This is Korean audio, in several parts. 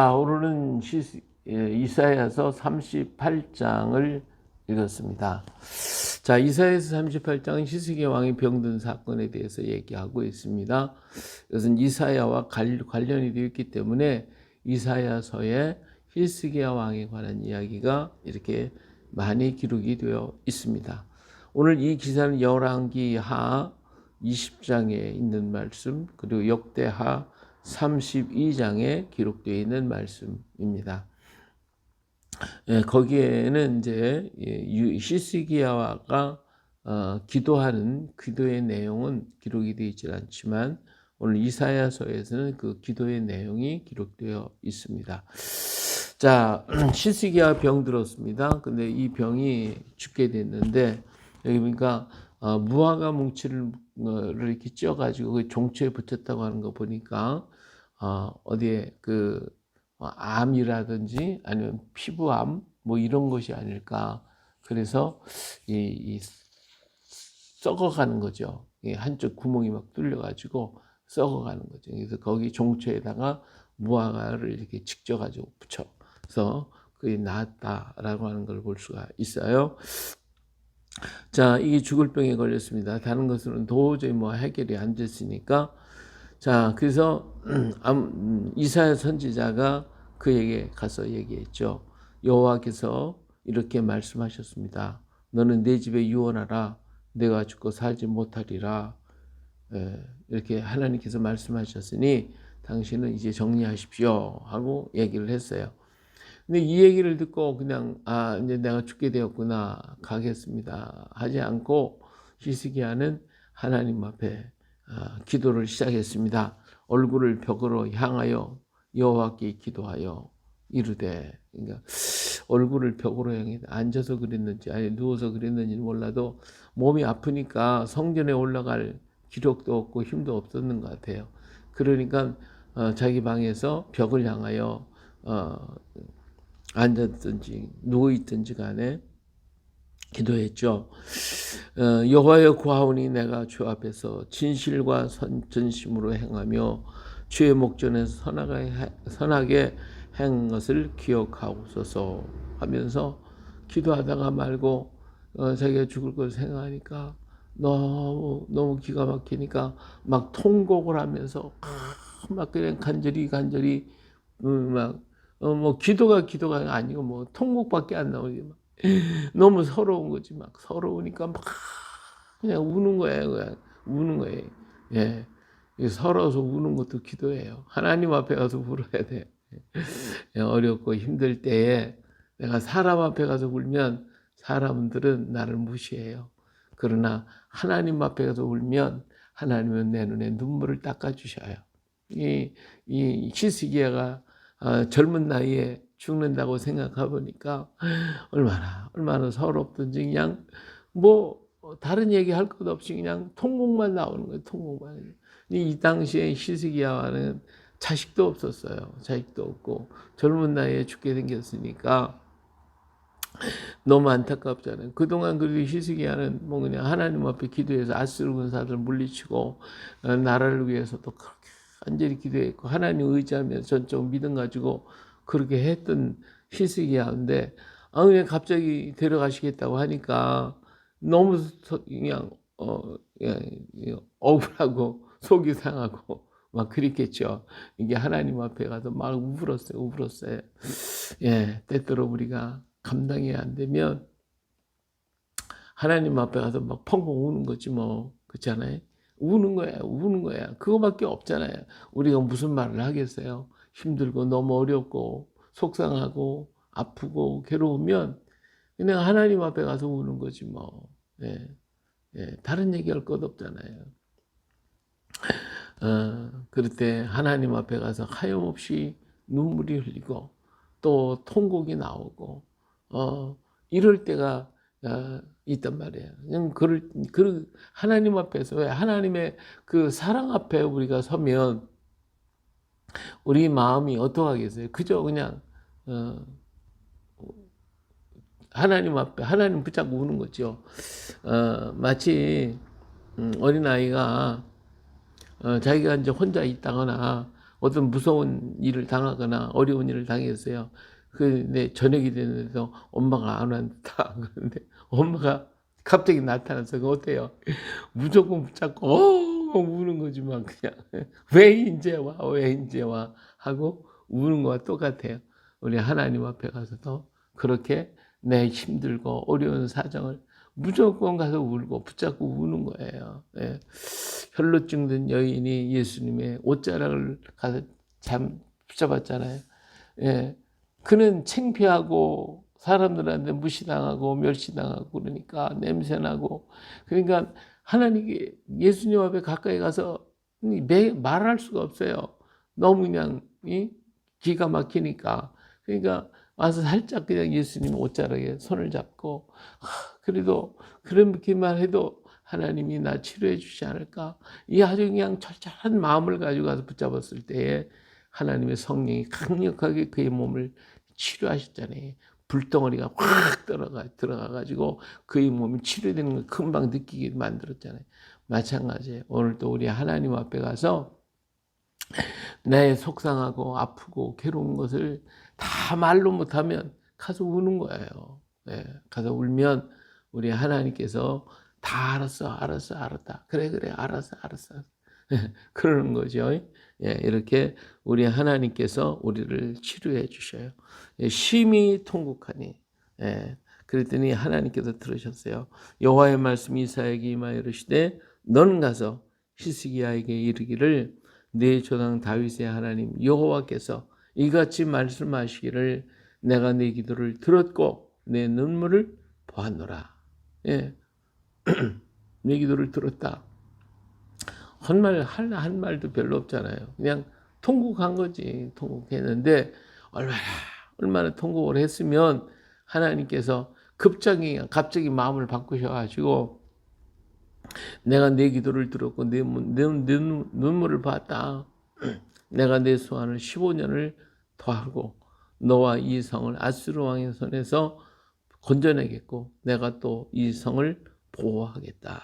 자, 오늘은 시, 예, 이사야서 38장을 읽었습니다. 자, 이사야서 38장은 히스기야 왕이 병든 사건에 대해서 얘기하고 있습니다. 이것은 이사야와 관련이 되어 있기 때문에 이사야서에 히스기야 왕에 관한 이야기가 이렇게 많이 기록이 되어 있습니다. 오늘 이 기사는 열왕기 하 20장에 있는 말씀 그리고 역대하 32장에 기록되어 있는 말씀입니다. 예, 거기에는 이제 히스기야가 어, 기도하는 기도의 내용은 기록이 되어 있지 않지만 오늘 이사야서에서는 그 기도의 내용이 기록되어 있습니다. 자, 히스기야 병 들었습니다. 근데 이 병이 죽게 됐는데 여기 보니까 어, 무화과 뭉치를 어, 이렇게 찧어가지고 그 종초에 붙였다고 하는 거 보니까 어, 어디에 그 어, 암이라든지 아니면 피부암 뭐 이런 것이 아닐까. 그래서 이, 이 썩어가는 거죠. 이 한쪽 구멍이 막 뚫려가지고 썩어가는 거죠. 그래서 거기 종초에다가 무화과를 이렇게 직져가지고 붙여 서 그게 나았다라고 하는 걸 볼 수가 있어요. 자, 이게 죽을 병에 걸렸습니다. 다른 것으로는 도저히 뭐 해결이 안 됐으니까. 자, 그래서 이사야 선지자가 그에게 가서 얘기했죠. 여호와께서 이렇게 말씀하셨습니다. 너는 내 집에 유언하라. 내가 죽고 살지 못하리라. 예, 이렇게 하나님께서 말씀하셨으니 당신은 이제 정리하십시오 하고 얘기를 했어요. 근데 이 얘기를 듣고 그냥 아 이제 내가 죽게 되었구나 가겠습니다 하지 않고 히스기야는 하나님 앞에 아, 기도를 시작했습니다. 얼굴을 벽으로 향하여 여호와께 기도하여 이르되 그러니까 얼굴을 벽으로 향해 앉아서 그랬는지 아니 누워서 그랬는지는 몰라도 몸이 아프니까 성전에 올라갈 기력도 없고 힘도 없었는 것 같아요. 그러니까 어, 자기 방에서 벽을 향하여 어, 앉았든지 누워 있든지 간에 기도했죠. 어, 여호와여 구하오니 내가 주 앞에서 진실과 선, 전심으로 행하며 주의 목전에서 선하게, 선하게 행 것을 기억하옵소서 하면서 기도하다가 말고 어, 자기가 죽을 걸 생각하니까 너무 너무 기가 막히니까 막 통곡을 하면서 막 그냥 간절히 간절히 음, 막 어, 뭐 기도가 기도가 아니고 뭐 통곡밖에 안 나오지 막. 너무 서러운 거지 막. 서러우니까 막 그냥 우는 거예요 그냥. 우는 거예요 예 서러워서 우는 것도 기도예요. 하나님 앞에 가서 울어야 돼. 예, 어렵고 힘들 때에 내가 사람 앞에 가서 울면 사람들은 나를 무시해요. 그러나 하나님 앞에 가서 울면 하나님은 내 눈에 눈물을 닦아 주셔요. 이, 이 히스기야가 어, 젊은 나이에 죽는다고 생각해 보니까 얼마나 얼마나 서럽든지 그냥 뭐 다른 얘기 할 것 없이 그냥 통곡만 나오는 거예요. 통곡만. 이 당시에 히스기야와는 자식도 없었어요. 자식도 없고 젊은 나이에 죽게 생겼으니까 너무 안타깝잖아요. 그동안 그래도 히스기야는 뭐 그냥 하나님 앞에 기도해서 아스르 군사들 물리치고 어, 나라를 위해서도 그렇게 간절히 기도했고 하나님 의지하면서 전적 믿음 가지고 그렇게 했던 히스기야인데 아 그냥 갑자기 데려가시겠다고 하니까 너무 그냥 어 그냥 억울하고 속이 상하고 막 그랬겠죠. 이게 하나님 앞에 가서 막 울었어요, 울었어요. 예, 때때로 우리가 감당이 안 되면 하나님 앞에 가서 막 펑펑 우는 거지 뭐 그렇잖아요. 우는 거야, 우는 거야. 그거밖에 없잖아요. 우리가 무슨 말을 하겠어요? 힘들고 너무 어렵고 속상하고 아프고 괴로우면 그냥 하나님 앞에 가서 우는 거지 뭐. 예, 예, 다른 얘기할 것 없잖아요. 어, 그럴 때 하나님 앞에 가서 하염없이 눈물이 흘리고 또 통곡이 나오고 어, 이럴 때가 어, 있단 말이에요. 그냥 그를 그 하나님 앞에서 왜 하나님의 그 사랑 앞에 우리가 서면 우리 마음이 어떡하겠어요? 그저 그냥 어, 하나님 앞에 하나님 붙잡고 우는 거죠. 어, 마치 음, 어린 아이가 어, 자기가 이제 혼자 있다거나 어떤 무서운 일을 당하거나 어려운 일을 당했어요. 근데 저녁이 됐는데도 엄마가 안 왔다. 그런데 엄마가 갑자기 나타나서 그 어때요? 무조건 붙잡고 어 우는 거지만 그냥 왜 이제 와? 왜 이제 와? 하고 우는 거와 똑같아요. 우리 하나님 앞에 가서도 그렇게 내 힘들고 어려운 사정을 무조건 가서 울고 붙잡고 우는 거예요. 예. 혈루증 든 여인이 예수님의 옷자락을 가서 잠 붙잡았잖아요. 예. 그는 창피하고 사람들한테 무시당하고 멸시당하고 그러니까 냄새나고 그러니까 하나님께 예수님 앞에 가까이 가서 매, 말할 수가 없어요. 너무 그냥 이? 기가 막히니까 그러니까 와서 살짝 그냥 예수님 옷자락에 손을 잡고 하, 그래도 그렇게만 해도 하나님이 나 치료해 주지 않을까 이 아주 그냥 철저한 마음을 가지고 가서 붙잡았을 때에 하나님의 성령이 강력하게 그의 몸을 치료하셨잖아요. 불덩어리가 확 들어가 들어가 가지고 그의 몸이 치료되는 걸 금방 느끼게 만들었잖아요. 마찬가지예요. 오늘도 우리 하나님 앞에 가서 내 속상하고 아프고 괴로운 것을 다 말로 못하면 가서 우는 거예요. 네, 가서 울면 우리 하나님께서 다 알았어, 알았어, 알았다. 그래, 그래, 알았어, 알았어. 그러는 거죠. 예, 이렇게 우리 하나님께서 우리를 치료해 주셔요. 예, 심히 통곡하니. 예, 그랬더니 하나님께서 들으셨어요. 여호와의 말씀이 이사에게 임하여 이르시되 너는 가서 히스기야에게 이르기를 내 조상 다윗의 하나님 여호와께서 이같이 말씀하시기를 내가 내 기도를 들었고 내 눈물을 보았노라. 예. 내 기도를 들었다. 한 말, 할, 한 말도 별로 없잖아요. 그냥 통곡한 거지. 통곡했는데, 얼마나, 얼마나 통곡을 했으면 하나님께서 급작이, 갑자기 마음을 바꾸셔가지고, 내가 내 기도를 들었고, 내, 내, 내 눈물을 봤다. 내가 내 소원을 15년을 더하고, 너와 이 성을 아수르 왕의 손에서 건져내겠고, 내가 또 이 성을 보호하겠다.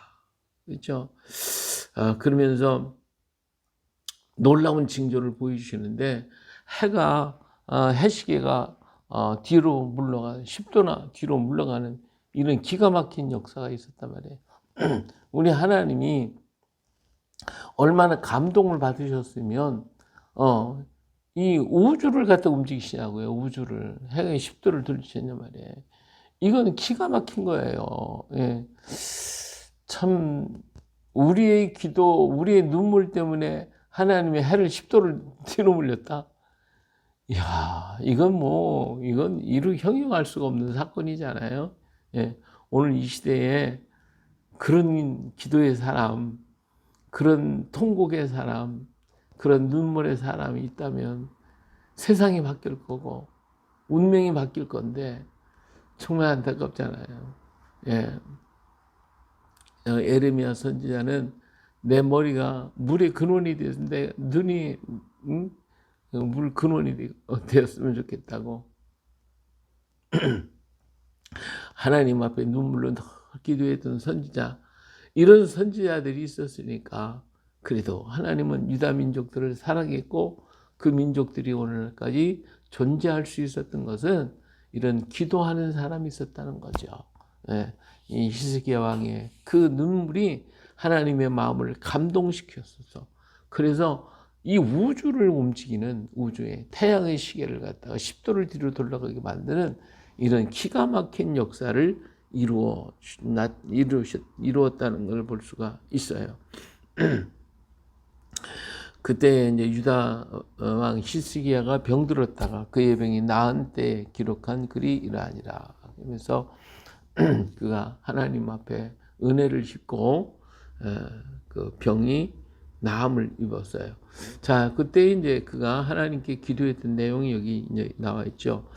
그렇죠? 아, 그러면서 놀라운 징조를 보여주시는데 해가 아, 해시계가 아, 뒤로 물러가 10도나 뒤로 물러가는 이런 기가 막힌 역사가 있었단 말이에요. 우리 하나님이 얼마나 감동을 받으셨으면 어, 이 우주를 갖다 움직이시냐고요. 우주를 해가 10도를 돌리셨냐 말이에요. 이건 기가 막힌 거예요. 예. 참 우리의 기도, 우리의 눈물 때문에 하나님의 해를 10도를 뒤로 물렸다. 야, 이건 뭐, 이건 이루 형용할 수가 없는 사건이잖아요. 예, 오늘 이 시대에 그런 기도의 사람, 그런 통곡의 사람, 그런 눈물의 사람이 있다면 세상이 바뀔 거고, 운명이 바뀔 건데, 정말 안타깝잖아요. 예. 어, 에르미야 선지자는 내 머리가 물의 근원이 되었는데 눈이 응? 어, 물 근원이 어, 되었으면 좋겠다고 하나님 앞에 눈물로 늘 기도했던 선지자 이런 선지자들이 있었으니까 그래도 하나님은 유다 민족들을 사랑했고 그 민족들이 오늘까지 존재할 수 있었던 것은 이런 기도하는 사람이 있었다는 거죠. 예. 이 히스기야 왕의 그 눈물이 하나님의 마음을 감동시켰어서 그래서 이 우주를 움직이는 우주의 태양의 시계를 갖다가 10도를 뒤로 돌아가게 만드는 이런 기가 막힌 역사를 이루어 이루셨 이루었다는 걸 볼 수가 있어요. 그때 이제 유다 왕 히스기야가 병들었다가 그의 병이 나은 때 기록한 글이 이러하니라. 그래서 그가 하나님 앞에 은혜를 싣고 그 병이 나음을 입었어요. 자, 그때 이제 그가 하나님께 기도했던 내용이 여기 이제 나와 있죠.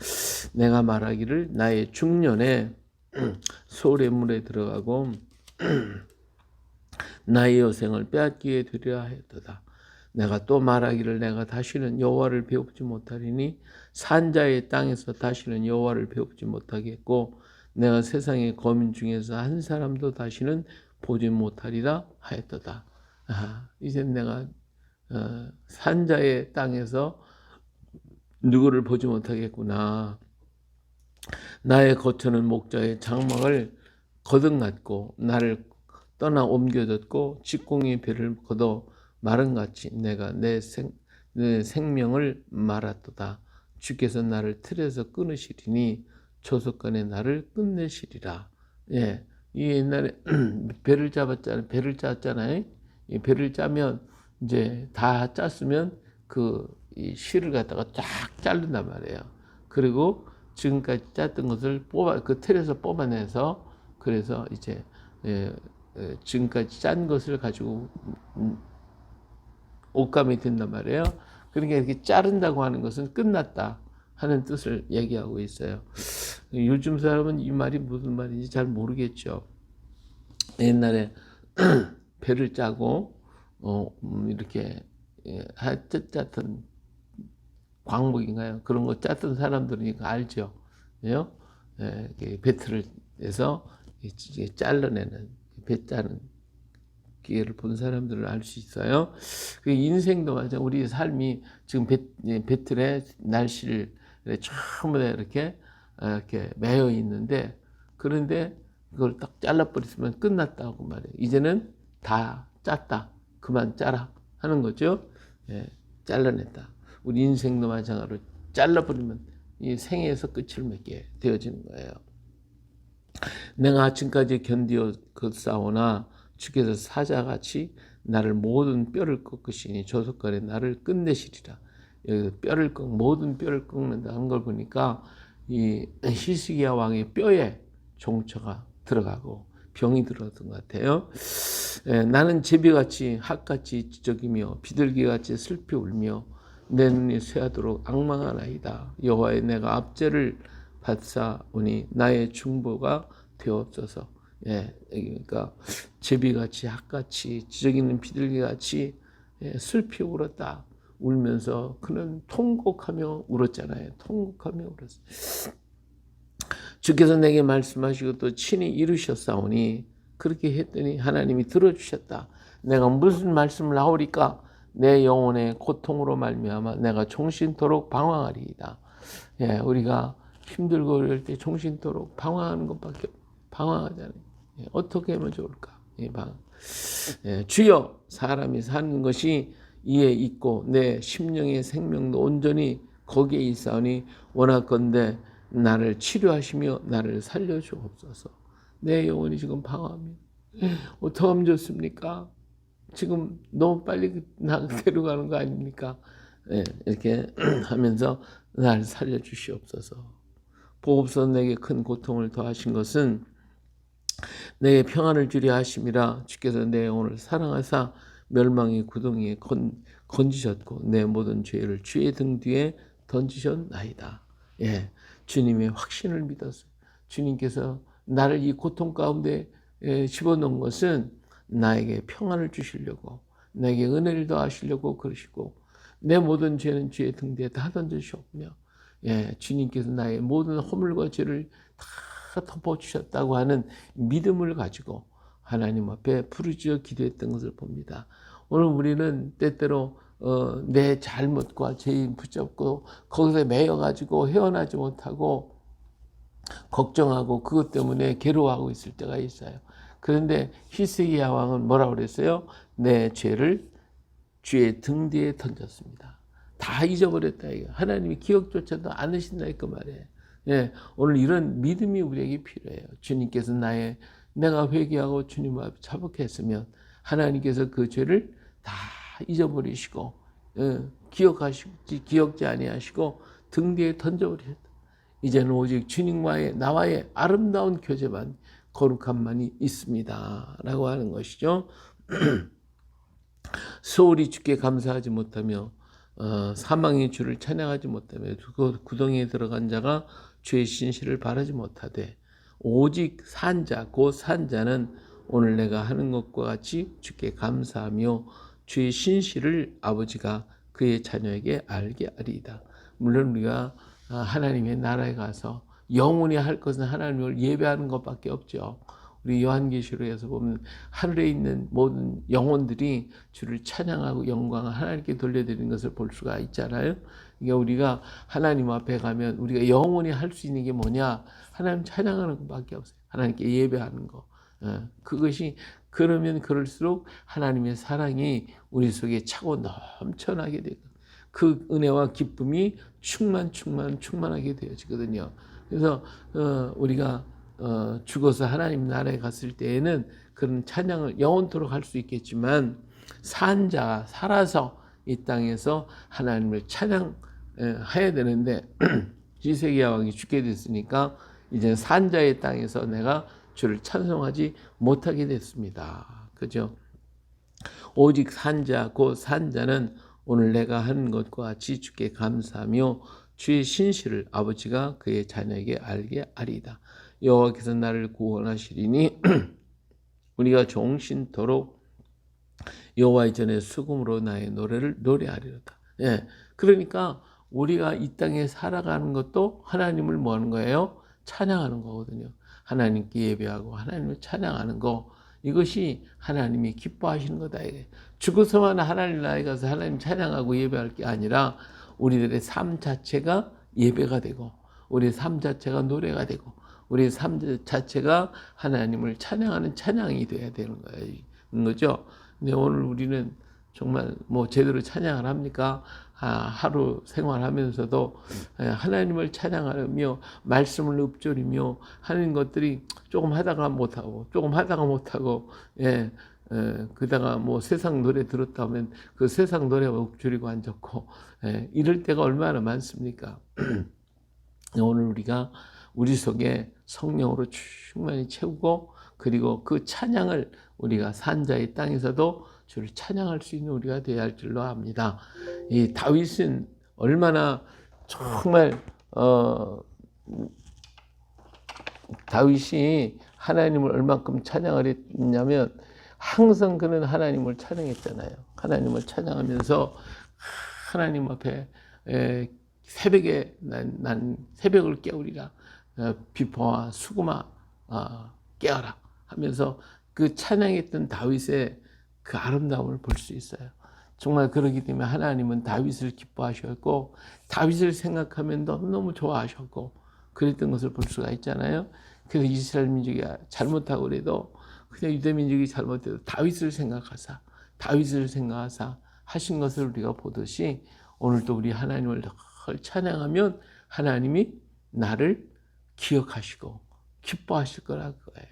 내가 말하기를 나의 중년에 소울의 물에 들어가고 나의 여생을 빼앗기게 되려 하였도다. 내가 또 말하기를 내가 다시는 여호와를 배우지 못하리니 산자의 땅에서 다시는 여호와를 배우지 못하겠고 내가 세상의 거민 중에서 한 사람도 다시는 보지 못하리라 하였도다. 아, 이제 내가 어, 산자의 땅에서 누구를 보지 못하겠구나. 나의 거처는 목자의 장막을 거듭났고 나를 떠나 옮겨졌고 직공의 배를 걷어 마른 같이 내가 내, 생, 내 생명을 말았도다. 주께서 나를 틀에서 끊으시리니 조석간에 나를 끝내시리라. 예, 이 옛날에 배를 잡았잖아요. 배를 짰잖아요. 이 배를 짜면 이제 다 짰으면 그 이 실을 갖다가 쫙 자른단 말이에요. 그리고 지금까지 짰던 것을 뽑아 그 틀에서 뽑아내서 그래서 이제 예, 예, 지금까지 짠 것을 가지고 음, 옷감이 된단 말이에요. 그러니까 이렇게 자른다고 하는 것은 끝났다 하는 뜻을 얘기하고 있어요. 요즘 사람은 이 말이 무슨 말인지 잘 모르겠죠. 옛날에 배를 짜고 어, 음, 이렇게 예, 짰던 광목인가요? 그런 거 짰던 사람들이니까 알죠. 요 예, 배틀을 해서 잘라내는 배 짜는 기회를 본 사람들은 알수 있어요. 그 인생도 마찬 우리 삶이 지금 배, 예, 배틀에 날씨를 다 이렇게 이렇게 매여 있는데 그런데 그걸 딱 잘라버렸으면 끝났다고 말해요. 이제는 다 짰다. 그만 짜라 하는 거죠. 예, 잘라냈다. 우리 인생도 마찬가지로 잘라버리면 이 생에서 끝을 맺게 되어지는 거예요. 내가 아침까지 견디어 그 싸우나 주께서 사자같이 나를 모든 뼈를 꺾으시니 조석간에 나를 끝내시리라. 뼈를 꺾 모든 뼈를 꺾는다 하는 걸 보니까 이 히스기야 왕의 뼈에 종처가 들어가고 병이 들었던 것 같아요. 에, 나는 제비같이 학같이 지적이며 비둘기같이 슬피 울며 내 눈이 쇠하도록 악망하나이다. 여호와의 내가 압제를 받사오니 나의 중보가 되었어서 예, 그러니까 제비같이 학같이 지저귀는 비둘기같이 예, 슬피 울었다. 울면서 그는 통곡하며 울었잖아요. 통곡하며 울었어요. 주께서 내게 말씀하시고 또 친히 이루셨사오니 그렇게 했더니 하나님이 들어주셨다. 내가 무슨 말씀을 하오리까? 내 영혼의 고통으로 말미암아 내가 종신토록 방황하리이다. 예, 우리가 힘들고 그럴 때 종신토록 방황하는 것밖에 방황하잖아요. 예, 어떻게 하면 좋을까? 예, 방. 예, 주여 사람이 사는 것이 이에 있고 내 심령의 생명도 온전히 거기에 있사오니 원하건대 나를 치료하시며 나를 살려주옵소서. 내 영혼이 지금 방황합니다. 어떻게 하면 좋습니까? 지금 너무 빨리 나 데려가는 거 아닙니까? 네, 이렇게 하면서 날 살려주시옵소서. 보옵소 내게 큰 고통을 더하신 것은 내게 평안을 주려 하심이라 주께서 내 영혼을 사랑하사 멸망의 구덩이에 건, 건지셨고 내 모든 죄를 주의 등 뒤에 던지셨나이다. 예, 주님의 확신을 믿었어요. 주님께서 나를 이 고통 가운데 집어넣은 것은 나에게 평안을 주시려고 내게 은혜를 더하시려고 그러시고 내 모든 죄는 주의 등 뒤에 다 던져주셨며 예, 주님께서 나의 모든 허물과 죄를 다 덮어주셨다고 하는 믿음을 가지고 하나님 앞에 부르짖어 기도했던 것을 봅니다. 오늘 우리는 때때로 어, 내 잘못과 죄인 붙잡고 거기서 매여 가지고 헤어나지 못하고 걱정하고 그것 때문에 괴로워하고 있을 때가 있어요. 그런데 히스기야 왕은 뭐라고 그랬어요? 내 죄를 주의 등 뒤에 던졌습니다. 다 잊어버렸다 이거. 하나님이 기억조차도 않으신다 그 말이에요. 예, 오늘 이런 믿음이 우리에게 필요해요. 주님께서 나의 내가 회개하고 주님 앞에 자복했으면 하나님께서 그 죄를 다 잊어버리시고 예, 기억하시지 기억지 아니하시고 등 뒤에 던져버리셨다. 이제는 오직 주님과의 나와의 아름다운 교제만 거룩함만이 있습니다라고 하는 것이죠. 소홀히 주께 감사하지 못하며 어, 사망의 주를 찬양하지 못하며 그 구덩이에 들어간 자가 주의 신실을 바라지 못하되 오직 산자 곧 산자는 오늘 내가 하는 것과 같이 주께 감사하며 주의 신실을 아버지가 그의 자녀에게 알게 하리이다. 물론 우리가 하나님의 나라에 가서 영원히 할 것은 하나님을 예배하는 것밖에 없죠. 우리 요한계시록에서 보면 하늘에 있는 모든 영혼들이 주를 찬양하고 영광을 하나님께 돌려드리는 것을 볼 수가 있잖아요. 이게 우리가 하나님 앞에 가면 우리가 영원히 할 수 있는 게 뭐냐? 하나님 찬양하는 것밖에 없어요. 하나님께 예배하는 거. 어, 그것이 그러면 그럴수록 하나님의 사랑이 우리 속에 차고 넘쳐나게 되고 그 은혜와 기쁨이 충만 충만 충만하게 되어지거든요. 그래서 어, 우리가 어, 죽어서 하나님 나라에 갔을 때에는 그런 찬양을 영원토록 할 수 있겠지만 산자 살아서 이 땅에서 하나님을 찬양 해야 되는데 지세기야 왕이 죽게 됐으니까 이제 산자의 땅에서 내가 주를 찬송하지 못하게 됐습니다. 그죠? 오직 산자 곧 산자는 오늘 내가 한 것과 같이 주께 감사하며 주의 신실을 아버지가 그의 자녀에게 알게 하리이다. 여호와께서 나를 구원하시리니 우리가 종신토록 여호와의 전에 수금으로 나의 노래를 노래하리로다. 예. 그러니까 우리가 이 땅에 살아가는 것도 하나님을 뭐 하는 거예요? 찬양하는 거거든요. 하나님께 예배하고 하나님을 찬양하는 거 이것이 하나님이 기뻐하시는 거다. 죽어서만 하나님 나라에 가서 하나님 찬양하고 예배할 게 아니라 우리들의 삶 자체가 예배가 되고 우리 삶 자체가 노래가 되고 우리 삶 자체가 하나님을 찬양하는 찬양이 돼야 되는 거예요. 거죠. 근데 오늘 우리는 정말 뭐 제대로 찬양을 합니까? 아, 하루 생활하면서도 예, 하나님을 찬양하며 말씀을 읊조리며 하는 것들이 조금 하다가 못하고 조금 하다가 못하고 예, 예, 그다가 뭐 세상 노래 들었다 하면 그 세상 노래만 읊조리고 앉았고 예, 이럴 때가 얼마나 많습니까? 오늘 우리가 우리 속에 성령으로 충만히 채우고 그리고 그 찬양을 우리가 산자의 땅에서도 주를 찬양할 수 있는 우리가 되어야 할 줄로 압니다. 이 다윗은 얼마나 정말 어 다윗이 하나님을 얼만큼 찬양을 했냐면 항상 그는 하나님을 찬양했잖아요. 하나님을 찬양하면서 하나님 앞에 에, 새벽에 난, 난 새벽을 깨우리라 어, 비포와 수구마 어, 깨어라 하면서 그 찬양했던 다윗의 그 아름다움을 볼 수 있어요. 정말 그러기 때문에 하나님은 다윗을 기뻐하셨고 다윗을 생각하면 너무너무 좋아하셨고 그랬던 것을 볼 수가 있잖아요. 그래서 이스라엘 민족이 잘못하고 그래도 그냥 유대 민족이 잘못해도 다윗을 생각하사 다윗을 생각하사 하신 것을 우리가 보듯이 오늘도 우리 하나님을 늘 찬양하면 하나님이 나를 기억하시고 기뻐하실 거라는 거예요.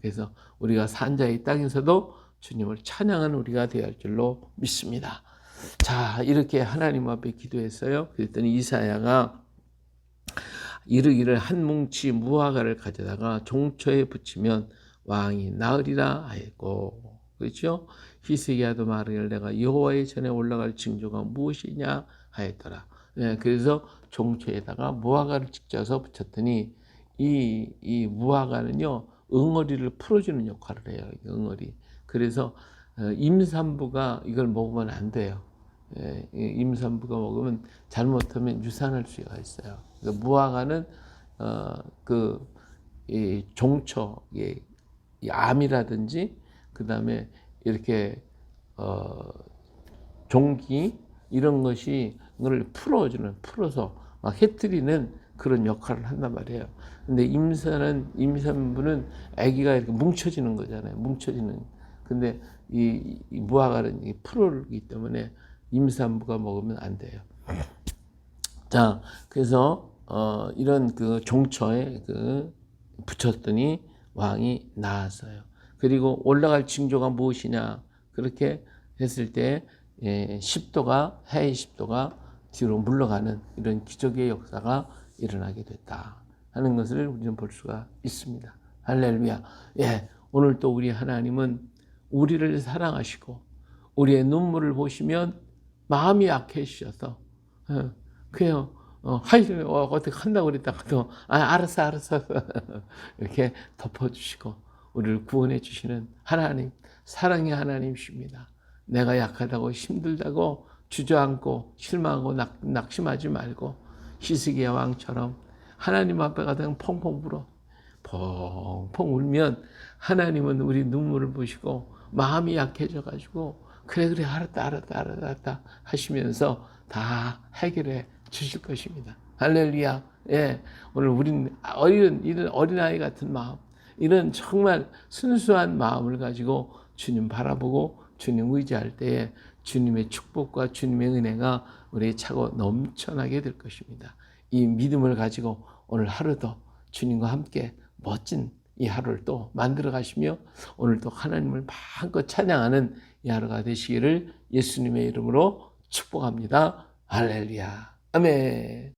그래서 우리가 산자의 땅에서도 주님을 찬양하는 우리가 되어야 할 줄로 믿습니다. 자, 이렇게 하나님 앞에 기도했어요. 그랬더니 이사야가 이르기를 한 뭉치 무화과를 가져다가 종초에 붙이면 왕이 나으리라 하였고 그렇죠? 히스기야도 말하기를 내가 여호와의 전에 올라갈 징조가 무엇이냐 하였더라. 네, 그래서 종초에다가 무화과를 찍져서 붙였더니 이, 이 무화과는요 응어리를 풀어주는 역할을 해요. 응어리. 그래서 어, 임산부가 이걸 먹으면 안 돼요. 예, 임산부가 먹으면 잘못하면 유산할 수가 있어요. 그러니까 무화과는 어, 그 종초, 이 암이라든지 그 다음에 이렇게 어, 종기 이런 것이 그걸 풀어주는 풀어서 막 해뜨리는 그런 역할을 한단 말이에요. 근데 임산은 임산부는 아기가 이렇게 뭉쳐지는 거잖아요. 뭉쳐지는. 근데 이, 이 무화과는 풀어기 때문에 임산부가 먹으면 안 돼요. 자, 그래서 어, 이런 그 종초에 그 붙였더니 왕이 나았어요. 그리고 올라갈 징조가 무엇이냐 그렇게 했을 때 예, 10도가 해의 10도가 뒤로 물러가는 이런 기적의 역사가 일어나게 됐다 하는 것을 우리는 볼 수가 있습니다. 할렐루야. 예, 오늘 또 우리 하나님은 우리를 사랑하시고 우리의 눈물을 보시면 마음이 약해지셔서 어, 그냥 어, 하이 어, 어떻게 한다고 그랬다가도 아 알았어 알았어 이렇게 덮어주시고 우리를 구원해 주시는 하나님 사랑의 하나님이십니다. 내가 약하다고 힘들다고 주저앉고 실망하고 낙, 낙심하지 말고 히스기야 왕처럼 하나님 앞에 가다 펑펑 불어 펑펑 울면 하나님은 우리 눈물을 보시고 마음이 약해져 가지고 그래 그래 알았다 알았다 알았다 하시면서 다 해결해 주실 것입니다. 할렐루야. 예. 오늘 우린 어린 이런 어린아이 같은 마음 이런 정말 순수한 마음을 가지고 주님 바라보고 주님 의지할 때에 주님의 축복과 주님의 은혜가 우리의 차고 넘쳐나게 될 것입니다. 이 믿음을 가지고 오늘 하루도 주님과 함께 멋진 이 하루를 또 만들어 가시며 오늘 또 하나님을 마음껏 찬양하는 이 하루가 되시기를 예수님의 이름으로 축복합니다. 할렐루야. 아멘.